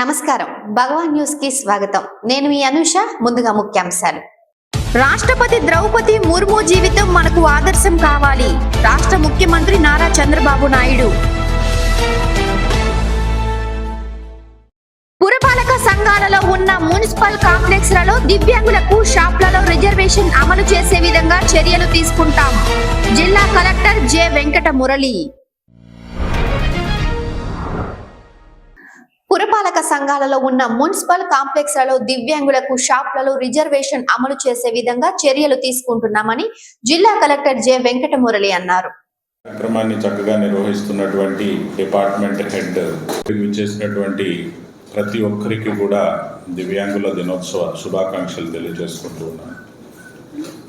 నమస్కారం. భగవాన్ న్యూస్కి స్వాగతం. నేను మీ అనుష ముందుగా ముఖ్యాంశాలు. రాష్ట్రపతి ద్రౌపది ముర్ము జీవితం మనకు ఆదర్శం కావాలి. రాష్ట్ర ముఖ్యమంత్రి నారా చంద్రబాబు నాయుడు. పురపాలక సంఘాలలో ఉన్న మున్సిపల్ కాంప్లెక్స్లలో దివ్యాంగులకు షాప్లలో రిజర్వేషన్ అమలు చేసే విధంగా చర్యలు తీసుకుంటాం. జిల్లా కలెక్టర్ జె వెంకట మురళి పురపాలక సంఘాలలో ఉన్న మున్సిపల్ కాంప్లెక్స్లలో దివ్యాంగులకు షాప్లలో రిజర్వేషన్ అమలు చేసే విధంగా చర్యలు తీసుకుంటున్నామని జిల్లా కలెక్టర్ జె వెంకట మురళి అన్నారు. కార్యక్రమాన్ని చక్కగా నిర్వహిస్తున్నటువంటి డిపార్ట్మెంట్ హెడ్ చేసినటువంటి ప్రతి ఒక్కరికి కూడా దివ్యాంగుల దినోత్సవ శుభాకాంక్షలు తెలియజేసుకుంటూ ఉన్నాను.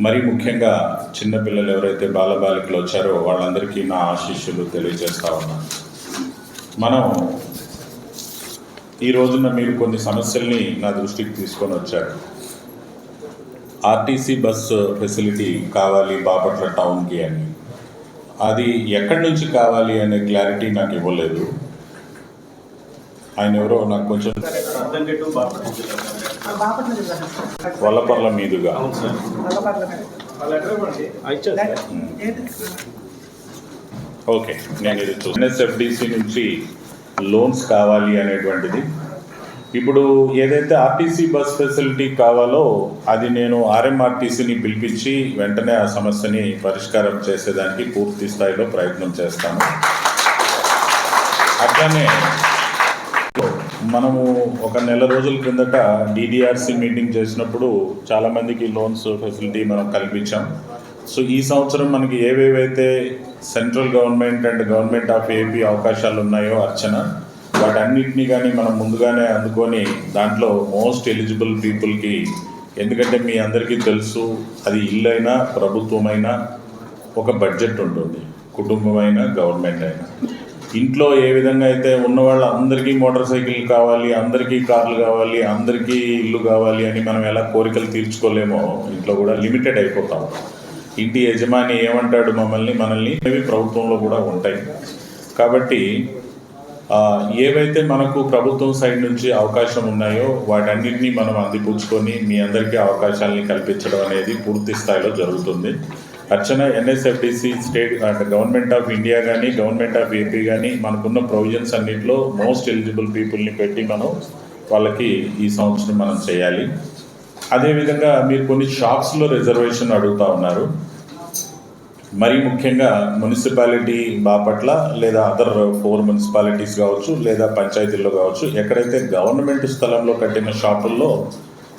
మరి ముఖ్యంగా చిన్నపిల్లలు ఎవరైతే బాలబాలికలు వచ్చారో వాళ్ళందరికీ నా ఆశీస్సులు తెలియజేస్తా ఉన్నాను. మనం ఈ రోజున మీరు కొన్ని సమస్యల్ని నా దృష్టికి తీసుకొని వచ్చారు. ఆర్టీసీ బస్సు ఫెసిలిటీ కావాలి బాపట్ల టౌన్కి అని. అది ఎక్కడి నుంచి కావాలి అనే క్లారిటీ నాకు ఇవ్వలేదు. ఆయన ఎవరో నాకు కొంచెం వల్లపర్ల మీదుగా. ఓకే నేను ఇది ఎన్ఎస్ఎఫ్డిసి నుంచి లోన్స్ కావాలి అనేటువంటిది. ఇప్పుడు ఏదైతే ఆర్టీసీ బస్ ఫెసిలిటీ కావాలో అది నేను ఆర్ఎంఆర్టీసీని పిలిపించి వెంటనే ఆ సమస్యని పరిష్కారం చేసేదానికి పూర్తి స్థాయిలో ప్రయత్నం చేస్తాను. అట్లానే మనము ఒక నెల రోజుల క్రిందట డిడిఆర్సి మీటింగ్ చేసినప్పుడు చాలామందికి లోన్స్ ఫెసిలిటీ మనం కల్పించాం. సో ఈ సంవత్సరం మనకి ఏవేవైతే central government and government of AP అవకాశాలు ఉన్నాయో అర్చన. వాటన్నిటినీ కానీ మనం ముందుగానే అందుకొని దాంట్లో మోస్ట్ ఎలిజిబుల్ పీపుల్కి ఎందుకంటే మీ అందరికీ తెలుసు అది ఇల్లైనా ప్రభుత్వమైనా ఒక బడ్జెట్ ఉంటుంది. కుటుంబమైనా గవర్నమెంట్ అయినా ఇంట్లో ఏ విధంగా అయితే ఉన్న వాళ్ళందరికీ మోటార్ సైకిల్ కావాలి అందరికీ కార్లు కావాలి అందరికీ ఇల్లు కావాలి అని మనం ఎలా కోరికలు తీర్చుకోలేమో ఇంట్లో కూడా లిమిటెడ్ అయిపోతాం ఇంటి యజమాని ఏమంటాడు మమ్మల్ని? మనల్ని అవి ప్రభుత్వంలో కూడా ఉంటాయి. కాబట్టి ఏవైతే మనకు ప్రభుత్వం సైడ్ నుంచి అవకాశం ఉన్నాయో వాటన్నిటినీ మనం అందిపుచ్చుకొని మీ అందరికీ అవకాశాలని కల్పించడం అనేది పూర్తి స్థాయిలో జరుగుతుంది. అర్చన ఎన్ఎస్ఎఫ్డిసి స్టేట్ అంటే గవర్నమెంట్ ఆఫ్ ఇండియా కానీ గవర్నమెంట్ ఆఫ్ ఏపీ కానీ మనకున్న ప్రొవిజన్స్ అన్నింటిలో మోస్ట్ ఎలిజిబుల్ పీపుల్ని పెట్టి మనం వాళ్ళకి ఈ సంవత్సరం మనం చేయాలి. అదేవిధంగా మీరు కొన్ని షాప్స్లో రిజర్వేషన్ అడుగుతా ఉన్నారు. మరీ ముఖ్యంగా మున్సిపాలిటీ బాపట్ల లేదా అదర్ ఫోర్ మున్సిపాలిటీస్ కావచ్చు లేదా పంచాయతీల్లో కావచ్చు ఎక్కడైతే గవర్నమెంట్ స్థలంలో కట్టిన షాపుల్లో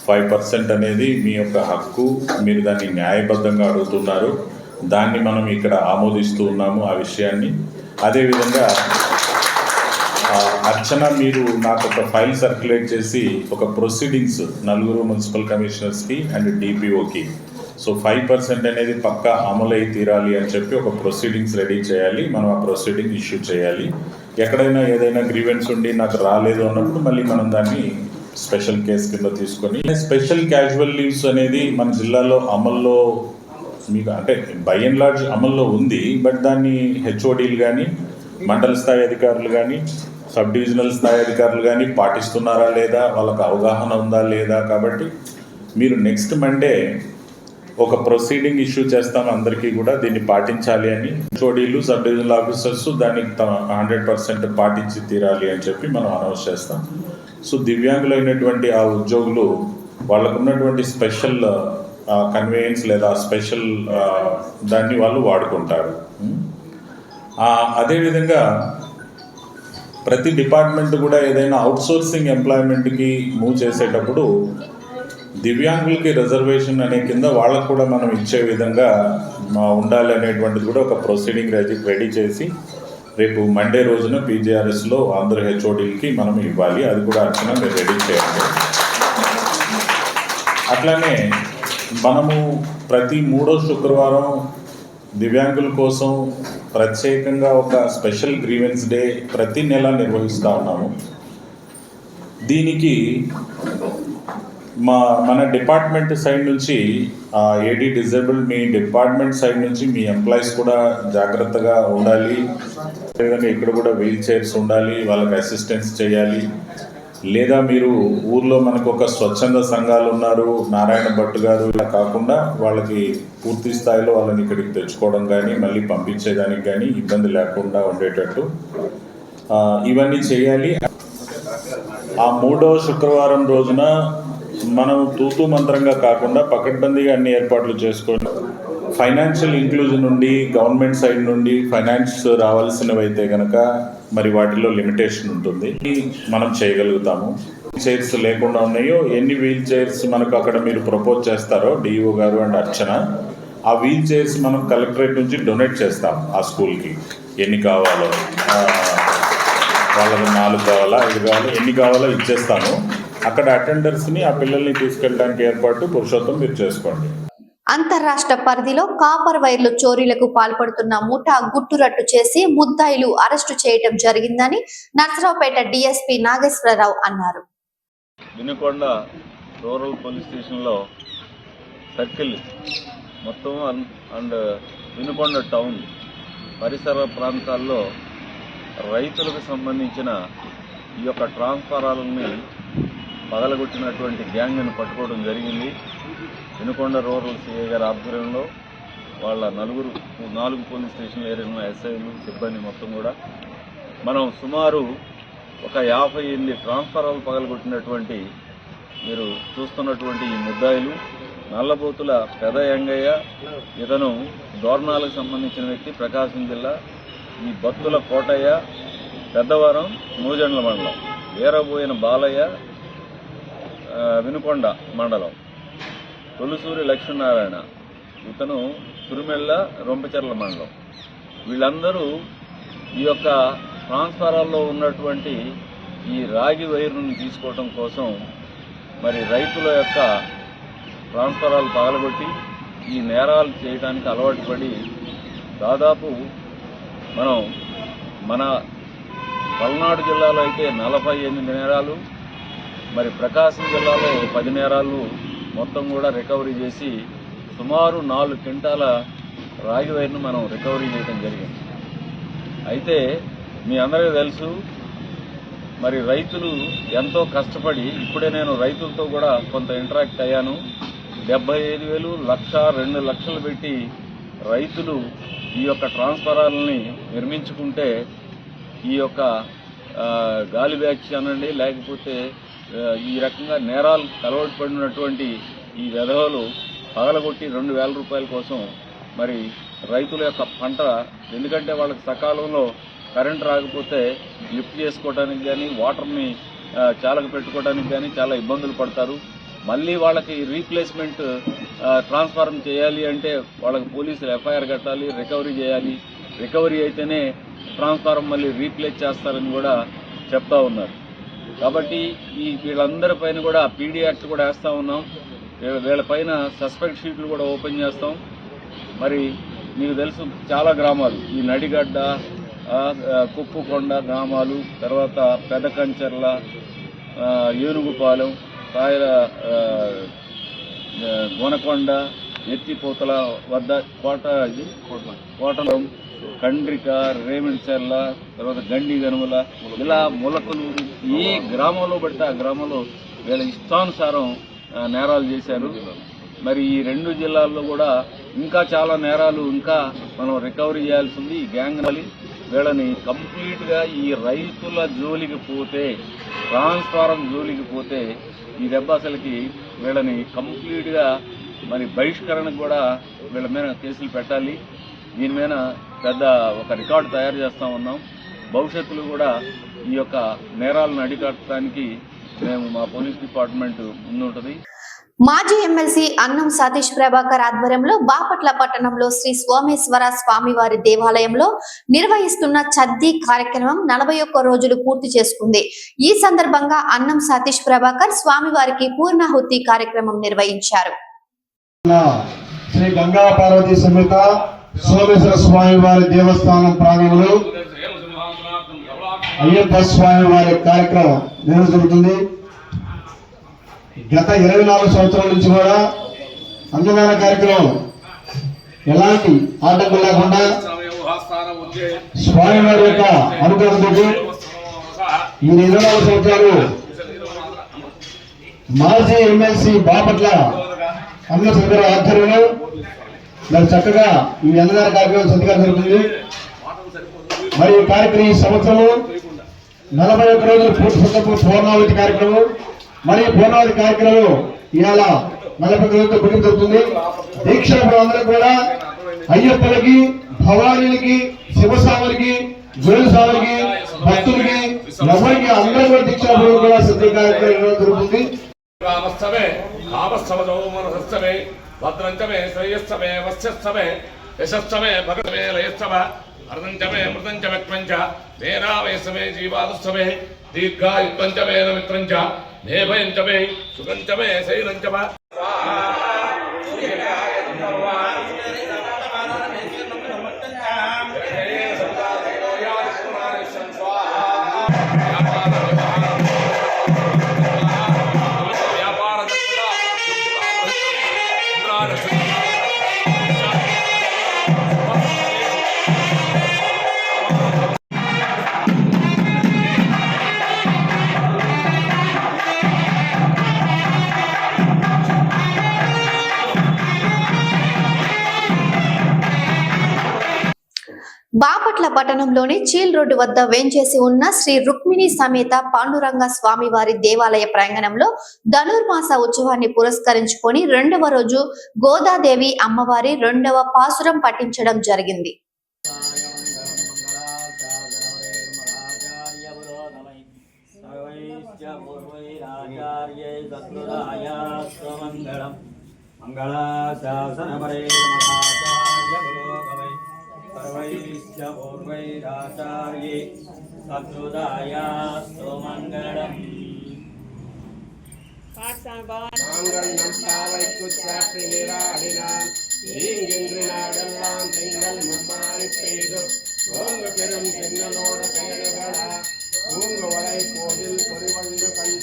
ఫైవ్ పర్సెంట్ అనేది మీ యొక్క హక్కు మీరు దాన్ని న్యాయబద్ధంగా అడుగుతున్నారు దాన్ని మనం ఇక్కడ ఆమోదిస్తూ ఉన్నాము ఆ విషయాన్ని. అదేవిధంగా అర్చన మీరు నాకు ఒక ఫైల్ సర్క్యులేట్ చేసి ఒక ప్రొసీడింగ్స్ నలుగురు మున్సిపల్ కమిషనర్స్కి అండ్ డిపిఓకి సో ఫైవ్ పర్సెంట్ అనేది పక్కా అమలు అయి తీరాలి అని చెప్పి ఒక ప్రొసీడింగ్స్ రెడీ చేయాలి. మనం ఆ ప్రొసీడింగ్ ఇష్యూ చేయాలి. ఎక్కడైనా ఏదైనా గ్రీవెన్స్ ఉండి నాకు రాలేదు అన్నప్పుడు మళ్ళీ మనం దాన్ని స్పెషల్ కేసు కింద తీసుకొని స్పెషల్ క్యాజువల్ లీవ్స్ అనేది మన జిల్లాలో అమల్లో మీకు అంటే బై అండ్ లార్జ్ అమల్లో ఉంది. బట్ దాన్ని హెచ్ఓడీలు కానీ మండల స్థాయి అధికారులు కానీ సబ్ డివిజనల్ స్థాయి అధికారులు కానీ పాటిస్తున్నారా లేదా? వాళ్ళకి అవగాహన ఉందా లేదా? కాబట్టి మీరు నెక్స్ట్ మండే ఒక ప్రొసీడింగ్ ఇష్యూ చేస్తాం అందరికీ కూడా దీన్ని పాటించాలి అని. హెచ్ఓడీలు సబ్ డివిజనల్ ఆఫీసర్స్ దాన్ని హండ్రెడ్ పర్సెంట్ పాటించి తీరాలి అని చెప్పి మనం అనౌన్స్ చేస్తాం. సో దివ్యాంగులైనటువంటి ఆ ఉద్యోగులు వాళ్ళకు ఉన్నటువంటి స్పెషల్ కన్వేయన్స్ లేదా స్పెషల్ దాన్ని వాళ్ళు వాడుకుంటారు. అదేవిధంగా ప్రతి డిపార్ట్మెంట్ కూడా ఏదైనా అవుట్సోర్సింగ్ ఎంప్లాయ్మెంట్కి మూవ్ చేసేటప్పుడు దివ్యాంగులకి రిజర్వేషన్ అనే కింద వాళ్ళకు కూడా మనం ఇచ్చే విధంగా ఉండాలి అనేటువంటిది కూడా ఒక ప్రొసీడింగ్ రెడీ రెడీ చేసి రేపు మండే రోజున పీజీఆర్ఎస్లో ఆంధ్ర హెచ్ఓడీలకి మనం ఇవ్వాలి. అది కూడా అర్చన మీరు రెడీ చేయండి. అట్లానే మనము ప్రతి మూడో శుక్రవారం దివ్యాంగుల కోసం ప్రత్యేకంగా ఒక స్పెషల్ గ్రీవెన్స్ డే ప్రతి నెల నిర్వహిస్తూ ఉన్నాము. దీనికి మా మన డిపార్ట్మెంట్ సైడ్ నుంచి ఏడీ డిజేబుల్ మీ డిపార్ట్మెంట్ సైడ్ నుంచి మీ ఎంప్లాయీస్ కూడా జాగ్రత్తగా ఉండాలి. అదేవిధంగా ఇక్కడ కూడా వీల్ చైర్స్ ఉండాలి వాళ్ళకి అసిస్టెన్స్ చేయాలి. లేదా మీరు ఊర్లో మనకు ఒక స్వచ్ఛంద సంఘాలు ఉన్నారు నారాయణ భట్ గారు ఇలా కాకుండా వాళ్ళకి పూర్తి స్థాయిలో వాళ్ళని ఇక్కడికి తెచ్చుకోవడం కానీ మళ్ళీ పంపించేదానికి కానీ ఇబ్బంది లేకుండా ఉండేటట్టు. ఇవన్నీ చేయాలి. ఆ మూడవ శుక్రవారం రోజున మనం తూతూ మంత్రంగా కాకుండా పకడ్బందీగా అన్ని ఏర్పాట్లు చేసుకోండి ఫైనాన్షియల్ ఇంక్లూజన్ నుండి గవర్నమెంట్ సైడ్ నుండి ఫైనాన్స్ రావాల్సినవి అయితే కనుక మరి వాటిలో లిమిటేషన్ ఉంటుంది. మనం చేయగలుగుతాము. చైర్స్ లేకుండా ఉన్నాయో ఎన్ని వీల్ చైర్స్ మనకు అక్కడ మీరు ప్రపోజ్ చేస్తారో డిఈఓ గారు అండ్ అర్చన ఆ వీల్ చైర్స్ మనం కలెక్టరేట్ నుంచి డొనేట్ చేస్తాం ఆ స్కూల్కి. ఎన్ని కావాలో. వాళ్ళకి నాలుగు కావాలా ఐదు కావాలా ఎన్ని కావాలో ఇచ్చేస్తాము. అక్కడ అటెండర్స్ని ఆ పిల్లల్ని తీసుకెళ్ళడానికి ఏర్పాటు పురుషోత్తం మీరు చేసుకోండి. అంతర్రాష్ట్ర పరిధిలో కాపర్ వైర్లు చోరీలకు పాల్పడుతున్న ముఠా గుట్టురట్టు చేసి ముద్దాయిలు అరెస్టు చేయటం జరిగిందని నర్సరావుపేట డీఎస్పీ నాగేశ్వరరావు అన్నారు. వినుకొండ రూరల్ పోలీస్ స్టేషన్లో సర్కిల్ మొత్తం అండ్ వినుకొండ టౌన్ పరిసర ప్రాంతాల్లో రైతులకు సంబంధించిన ఈ యొక్క ట్రాన్స్ఫారాలని పగలగొట్టినటువంటి గ్యాంగ్ను పట్టుకోవడం జరిగింది. వినుకొండ రూరల్ సిఐ గారి ఆధ్వర్యంలో వాళ్ళ నలుగురు నాలుగు పోలీస్ స్టేషన్ ఏరియా ఎస్ఐలు సిబ్బంది మొత్తం కూడా. మనం సుమారు ఒక యాభై ఎనిమిది ట్రాన్స్ఫారాలు పగలగొట్టినటువంటి మీరు చూస్తున్నటువంటి ఈ ముద్దాయిలు. నల్లబోతుల పెద యంగయ్య ఇతను దోర్నాలకు సంబంధించిన వ్యక్తి ప్రకాశం జిల్లా. ఈ బత్తుల కోటయ్య పెద్దవరం నూజండ్ల మండలం. వీరబోయిన బాలయ్య వినుకొండ మండలం. తొలిసూరి లక్ష్మీనారాయణ. ఇతను తురిమెళ్ళ రొంపచెర్ల మండలం. వీళ్ళందరూ ఈ యొక్క ట్రాన్స్ఫారాల్లో ఉన్నటువంటి ఈ రాగి వైరును తీసుకోవటం కోసం మరి రైతుల యొక్క ట్రాన్స్ఫారాలు పగలగొట్టి ఈ నేరాలు చేయడానికి అలవాటు పడి దాదాపు మనం మన పల్నాడు జిల్లాలో అయితే నలభై ఎనిమిది నేరాలు మరి ప్రకాశం జిల్లాలో పది నేరాలు మొత్తం కూడా రికవరీ చేసి సుమారు నాలుగు క్వింటాల రాగి వైర్ను మనం రికవరీ చేయడం జరిగింది. అయితే మీ అందరికీ తెలుసు మరి రైతులు ఎంతో కష్టపడి ఇప్పుడే నేను రైతులతో కూడా కొంత ఇంటరాక్ట్ అయ్యాను. డెబ్బై ఐదు వేలు లక్ష రెండు లక్షలు పెట్టి రైతులు ఈ యొక్క ట్రాన్స్ఫారాలని నిర్మించుకుంటే ఈ యొక్క గాలి బ్యాచ్ అనండి లేకపోతే ఈ రకంగా నేరాలు కలవడి పడినటువంటి ఈ వెధవలు పగలగొట్టి రెండు వేల రూపాయల కోసం మరి రైతుల యొక్క పంట ఎందుకంటే వాళ్ళకి సకాలంలో కరెంట్ రాకపోతే లిఫ్ట్ చేసుకోవడానికి కానీ వాటర్ని చాలక పెట్టుకోవడానికి కానీ చాలా ఇబ్బందులు పడతారు. మళ్ళీ వాళ్ళకి రీప్లేస్మెంట్ ట్రాన్స్ఫార్మ్ చేయాలి అంటే వాళ్ళకి పోలీసులు ఎఫ్ఐఆర్ కట్టాలి రికవరీ చేయాలి. రికవరీ అయితేనే ట్రాన్స్ఫార్మ్ మళ్ళీ రీప్లేస్ చేస్తారని కూడా చెప్తా ఉన్నారు. కాబట్టి ఈ వీళ్ళందరి పైన కూడా పీడీ యాక్ట్ కూడా వేస్తూ ఉన్నాం. వీళ్ళపైన సస్పెక్ట్ షీట్లు కూడా ఓపెన్ చేస్తాం. మరి మీకు తెలుసు చాలా గ్రామాలు. ఈ నడిగడ్డ కుప్పుకొండ గ్రామాలు తర్వాత పెదకంచెర్ల ఏనుగుపాలెం కాయల గునకొండ గోనకొండ ఎత్తిపోతల వద్ద కోట ఇది? కోటలం కండ్రిక రేమంచెర్ల తర్వాత గండి గనుమల ఇలా ములకలు ఏ గ్రామంలో పడితే ఆ గ్రామంలో వీళ్ళ ఇష్టానుసారం నేరాలు చేశారు. మరి ఈ రెండు జిల్లాల్లో కూడా ఇంకా చాలా నేరాలు ఇంకా మనం రికవరీ చేయాల్సి ఉంది ఈ గ్యాంగ్ వీళ్ళని కంప్లీట్గా ఈ రైతుల జోలికి పోతే ట్రాన్స్ఫారం జోలికి పోతే ఈ దెబ్బ అసలుకి వీళ్ళని కంప్లీట్గా మరి బహిష్కరణకు కూడా వీళ్ళ మీద కేసులు పెట్టాలి. దీని మీద పెద్ద ఒక రికార్డు తయారు చేస్తూ ఉన్నాం. భవిష్యత్తులో కూడా ఈ యొక్క నేరాలను అడిగట్టడానికి మేము మా పోలీస్ డిపార్ట్మెంట్ ముందుంటుంది. మాజీ ఎమ్మెల్సీ అన్నం సతీష్ ప్రభాకర్ ఆధ్వర్యంలో బాపట్ల పట్టణంలో శ్రీ సోమేశ్వర స్వామివారి దేవాలయంలో నిర్వహిస్తున్న చద్ది కార్యక్రమం నలభై ఒక్క రోజులు పూర్తి చేసుకుంది. ఈ సందర్భంగా అన్నం సతీష్ ప్రభాకర్ స్వామివారికి పూర్ణాహుతి కార్యక్రమం నిర్వహించారు. శ్రీ గంగా పార్వతి సమేత సోమేశ్వర స్వామి వారి దేవస్థానం ప్రాంగణంలో అయ్యప్ప స్వామి వారి కార్యక్రమం నిర్వహించబడుతుంది గత ఇరవై నాలుగు సంవత్సరాల నుంచి కూడా అందమైన కార్యక్రమం ఎలాంటి ఆటంకం లేకుండా స్వామి వారి యొక్క అనుగ్రహంతో ఈ ఇరవై నాలుగు సంవత్సరాలు మాజీ ఎమ్మెల్సీ బాపట్ల అన్న సుందర ఆధ్వర్యంలో మరి చక్కగా ఈ అన్నదాన కార్యక్రమం సంతకాలు జరుగుతుంది. మరి ఈ కార్యక్రమం ఈ సంవత్సరము నలభై ఒక్క రోజులు పూర్తి సందర్భం పూర్ణావతి కార్యక్రమం. మరి పూర్ణావతి కార్యక్రమం ఇవాళ నలభై ఒక్క రోజులతో ముగింపు జరుగుతుంది. దీక్ష అందరూ కూడా అయ్యప్పలకి భవానీలకి శివస్వాములకి గోవిందస్వామికి భక్తులకి ఎవరికి అందరూ కూడా దీక్షాపురం కూడా సిద్ధ కార్యక్రమం జరుగుతుంది. రామస్తమే కామస్తమజో మనసస్తమే భద్రంచమే శ్రేయస్సమే వస్యస్తమే యశస్తమే భగతమే లయస్తమ అర్ధంచమే మృతంచమే క్వంచ మేనావయసమే జీవాదుస్తమే దీర్ఘాయుత్వంచమే నమిత్రంచ మేభయంచమే సుగంచమే శైలంచమ పట్టణంలోని చీల్ రోడ్డు వద్ద వేంచేసి ఉన్న శ్రీ రుక్మిణి సమేత పాండురంగ స్వామివారి దేవాలయ ప్రాంగణంలో ధనుర్మాస ఉత్సవాన్ని పురస్కరించుకొని రెండవ రోజు గోదాదేవి అమ్మవారి రెండవ పాసురం పఠించడం జరిగింది. మంగళాశాసనపరే सर्वैश्च पूर्वैराचार्ये सकृदायास्तु मङ्गलम्। நாங்கள் பாவைக்கு சாற்றி நீராடினால் நீங்கென்று நாடெல்லாம் திங்கள் மும்மாறி பெய்து ஓங்கு பெரும் சின்னலோட பெயர்களா பூங்கு வளை போதில் குறிவந்து கண்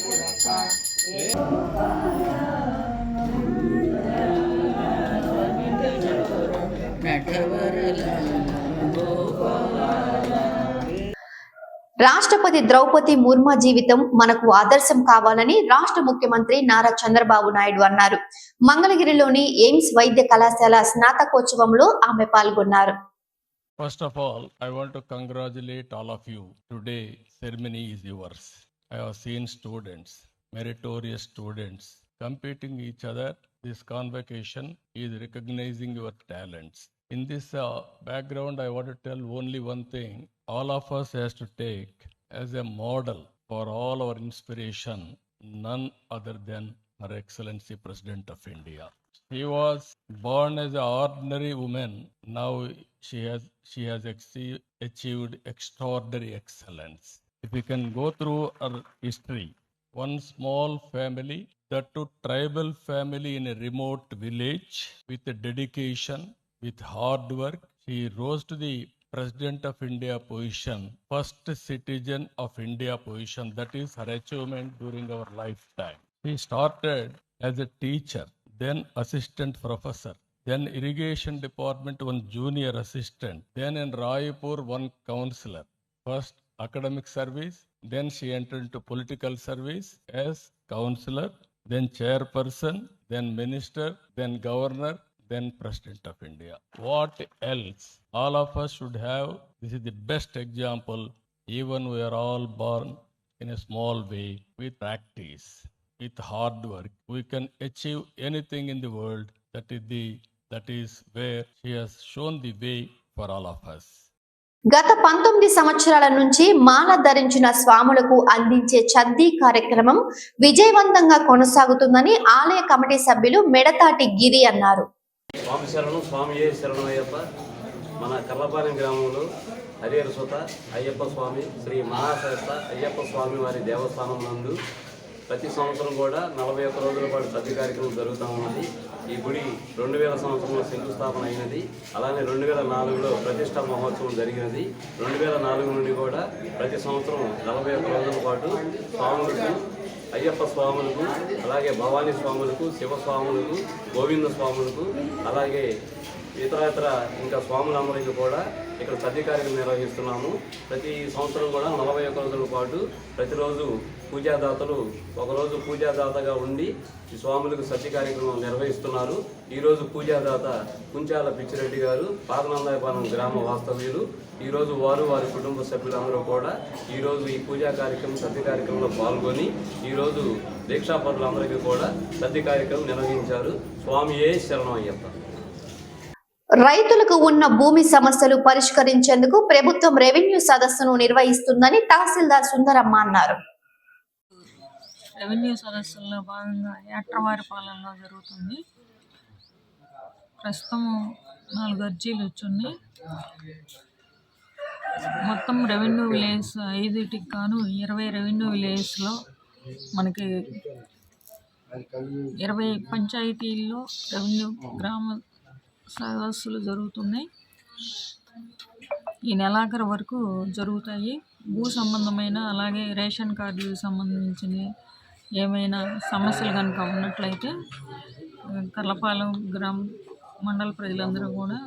రాష్ట్రపతి ద్రౌపది ముర్ము జీవితం మనకు ఆదర్శం కావాలని రాష్ట్ర ముఖ్యమంత్రి నారా చంద్రబాబు నాయుడు అన్నారు మంగళగిరిలోని ఎయిమ్స్ వైద్య కళాశాల స్నాతకోత్సవంలో ఆమె పాల్గొన్నారు First of all, I want to congratulate all of you. Today, ceremony is yours. I have seen students, meritorious students, competing each other. This convocation is recognizing your talents. In this uh, background, I want to tell only one thing. All of us has to take as a model for all our inspiration, none other than Her Excellency President of India. She was born as an ordinary woman. Now she has she has achieved extraordinary excellence. If we can go through her history, one small family, that to tribal family in a remote village, with dedication, with hard work, she rose to the President of India position, first citizen of India position. That is her achievement during our lifetime. She started as a teacher, then assistant professor, then irrigation department one junior assistant, then in Raipur one counselor. First academic service, then she entered into political service as counselor, then chairperson, then minister, then governor, then president of India. What else? All of us should have. This is the best example. Even we are all born in a small way with practice, with hard work. We can achieve anything in the world. That is the that is where she has shown the way for all of us. గత పంతొమ్మిది సంవత్సరాల నుంచి మాల ధరించిన స్వాములకు అందించే చద్దీ కార్యక్రమం విజయవంతంగా కొనసాగుతుందని ఆలయ కమిటీ సభ్యులు మెడతాటి గిరి అన్నారు స్వామి శరణం స్వామి ఏ శరణం అయ్యప్ప మన కర్లపాలెం గ్రామంలో హరిహర సుత అయ్యప్ప స్వామి శ్రీ మహాశరత అయ్యప్ప స్వామి వారి దేవస్థానం నందు ప్రతి సంవత్సరం కూడా నలభై ఒక్క రోజుల పాటు సద్య కార్యక్రమం జరుగుతూ ఉన్నది. ఈ గుడి రెండు వేల సంవత్సరంలో శంకుస్థాపన అయినది. అలానే రెండు వేల నాలుగులో ప్రతిష్ట మహోత్సవం జరిగినది. రెండు వేల నాలుగు నుండి కూడా ప్రతి సంవత్సరం నలభై ఒక్క రోజుల పాటు స్వాములకు అయ్యప్ప స్వాములకు అలాగే భవానీ స్వాములకు శివస్వాములకు గోవింద స్వాములకు అలాగే ఇతర ఇతర ఇంకా స్వాములందరికీ కూడా ఇక్కడ సత్యకార్యం కార్యక్రమం నిర్వహిస్తున్నాము. ప్రతి సంవత్సరం కూడా నలభై ఒక్క రోజుల పాటు ప్రతిరోజు పూజాదాతలు ఒకరోజు పూజాదాతగా ఉండి ఈ స్వాములకు సత్య కార్యక్రమం నిర్వహిస్తున్నారు ఈరోజు పూజాదాత కుంచాల పిచ్చిరెడ్డి గారు పాదనందాయపాలెం గ్రామ వాస్తవ్యులు. ఈరోజు వారు వారి కుటుంబ సభ్యులందరూ కూడా ఈరోజు ఈ పూజా కార్యక్రమం సత్య కార్యక్రమంలో పాల్గొని ఈరోజు దీక్షాపరులందరికీ కూడా సత్య కార్యక్రమం నిర్వహించారు. స్వామియే శరణం అయ్యప్ప. రైతులకు ఉన్న భూమి సమస్యలు పరిష్కరించేందుకు ప్రభుత్వం రెవెన్యూ సదస్సును నిర్వహిస్తుందని తహసీల్దార్ సుందరమ్మ అన్నారు. రెవెన్యూ సదస్సుల్లో భాగంగా ఏట్రవారి పాలనలో జరుగుతుంది. ప్రస్తుతం నాలుగు అర్జీలు వచ్చున్నాయి. మొత్తం రెవెన్యూ విలేజ్ ఐదుటికి గాను ఇరవై రెవెన్యూ విలేజ్లో మనకి ఇరవై పంచాయతీల్లో రెవెన్యూ గ్రామ సదస్సులు జరుగుతున్నాయి. ఈ నెలాఖరు వరకు జరుగుతాయి. భూ సంబంధమైన అలాగే రేషన్ కార్డులకు సంబంధించిన ఏమైనా సమస్యలు కనుక ఉన్నట్లయితే ఆ, కర్లపాలెం గ్రామ మండల ప్రజలందరూ కూడా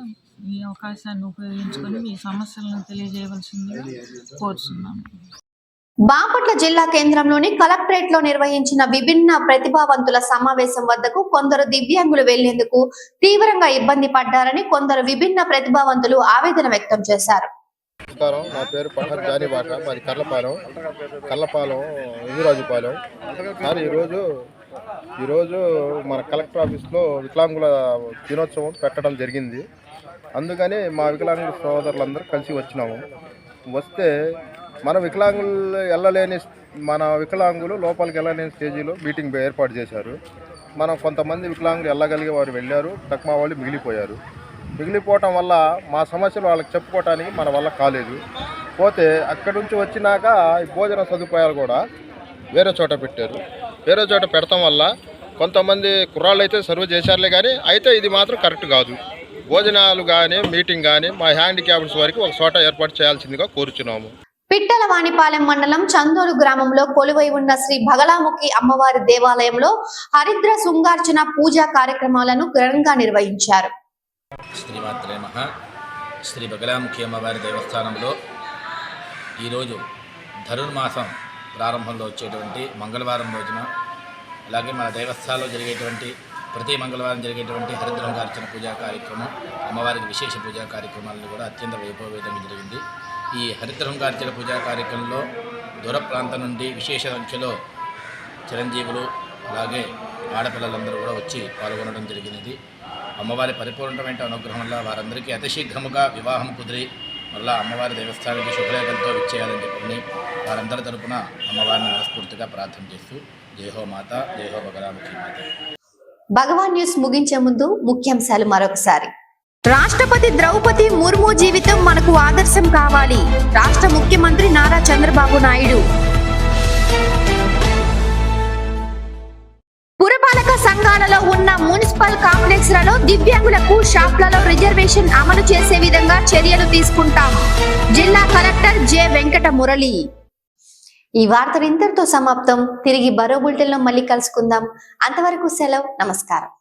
ఈ అవకాశాన్ని ఉపయోగించుకొని మీ సమస్యలను తెలియజేయవలసిందిగా కోరుతున్నాను బాపట్ల జిల్లా కేంద్రంలోని కలెక్టరేట్లో నిర్వహించిన విభిన్న ప్రతిభావంతుల సమావేశం వద్దకు కొందరు దివ్యాంగులు వెళ్ళేందుకు తీవ్రంగా ఇబ్బంది పడ్డారని కొందరు విభిన్న ప్రతిభావంతులు ఆవేదన వ్యక్తం చేశారు. నమస్కారం. నా పేరు పహర్ జానీ బాట మాది కర్లపాలెం. కర్లపాలెం యువరాజుపాలెం సార్ ఈరోజు ఈరోజు మన కలెక్టర్ ఆఫీస్లో వికలాంగుల దినోత్సవం పెట్టడం జరిగింది. అందుకని మా వికలాంగుల సోదరులందరూ కలిసి వచ్చినాము. వస్తే మన వికలాంగులు వెళ్ళలేని మన వికలాంగులు లోపలికి వెళ్ళలేని స్టేజీలో మీటింగ్ ఏర్పాటు చేశారు. మనం కొంతమంది వికలాంగులు వెళ్ళగలిగే వారు వెళ్ళారు తక్కువ వాళ్ళు మిగిలిపోయారు. మిగిలిపోవటం వల్ల మా సమస్యలు వాళ్ళకి చెప్పుకోవటానికి మన వల్ల కాలేదు. పోతే అక్కడి నుంచి వచ్చినాక ఈ భోజన సదుపాయాలు కూడా వేరే చోట పెట్టారు. వేరే చోట పెడతాం వల్ల కొంతమంది కుర్రాళ్ళు అయితే సర్వ్ చేశారులే కానీ అయితే ఇది మాత్రం కరెక్ట్ కాదు. భోజనాలు కానీ మీటింగ్ కానీ మా హ్యాండిక్యాప్స్ వరకు ఒక చోట ఏర్పాటు చేయాల్సిందిగా కోరుచున్నాము. పిట్టలవాణిపాలెం మండలం చందూరు గ్రామంలో కొలువై ఉన్న శ్రీ బగలాముఖి అమ్మవారి దేవాలయంలో హరిద్ర శృంగార్చన పూజా కార్యక్రమాలను ఘనంగా నిర్వహించారు. శ్రీమాత్రే శ్రీ బగలాముఖి అమ్మవారి దేవస్థానంలో ఈరోజు ధనుర్మాసం ప్రారంభంలో వచ్చేటువంటి మంగళవారం రోజున అలాగే మన దేవస్థానంలో జరిగేటువంటి ప్రతి మంగళవారం జరిగేటువంటి హరిద్రంగార్చన పూజా కార్యక్రమం అమ్మవారికి విశేష పూజా కార్యక్రమాలను కూడా అత్యంత వైభవేదంగా జరిగింది. ఈ హరిద్రంగార్చన పూజా కార్యక్రమంలో దూర ప్రాంతం నుండి విశేష సంఖ్యలో చిరంజీవులు అలాగే ఆడపిల్లలందరూ కూడా వచ్చి పాల్గొనడం జరిగినది. అమ్మవారి పరిపూర్ణమైన అనుగ్రహం వల్ల వారందరికీ అతిశీఘ్రముగా వివాహం కుదిరి మళ్ళా అమ్మవారి దేవస్థానానికి శుభలేఖలతో విచ్చేయాలని చెప్పి వారందరి తరపున అమ్మవారిని మనస్ఫూర్తిగా ప్రార్థన చేస్తూ జయహో మాత జయహో బగరాముఖి మాత. భగవాన్ న్యూస్ ముగించే ముందు ముఖ్యాంశాలు మరొకసారి. రాష్ట్రపతి ద్రౌపది ముర్ము జీవితం మనకు ఆదర్శం కావాలి. రాష్ట్ర ముఖ్యమంత్రి నారా చంద్రబాబు నాయుడు. పురపాలక సంఘాలలో ఉన్న మున్సిపల్ కాంప్లెక్స్లలో దివ్యాంగులకు షాప్లలో రిజర్వేషన్ అమలు చేసే విధంగా చర్యలు తీసుకుంటాం. జిల్లా కలెక్టర్ జె వెంకట మురళి. ఈ వార్తలు ఇంతటితో సమాప్తం. తిరిగి బరో బులెటిన్లో మళ్ళీ కలుసుకుందాం. అంతవరకు సెలవు. నమస్కారం.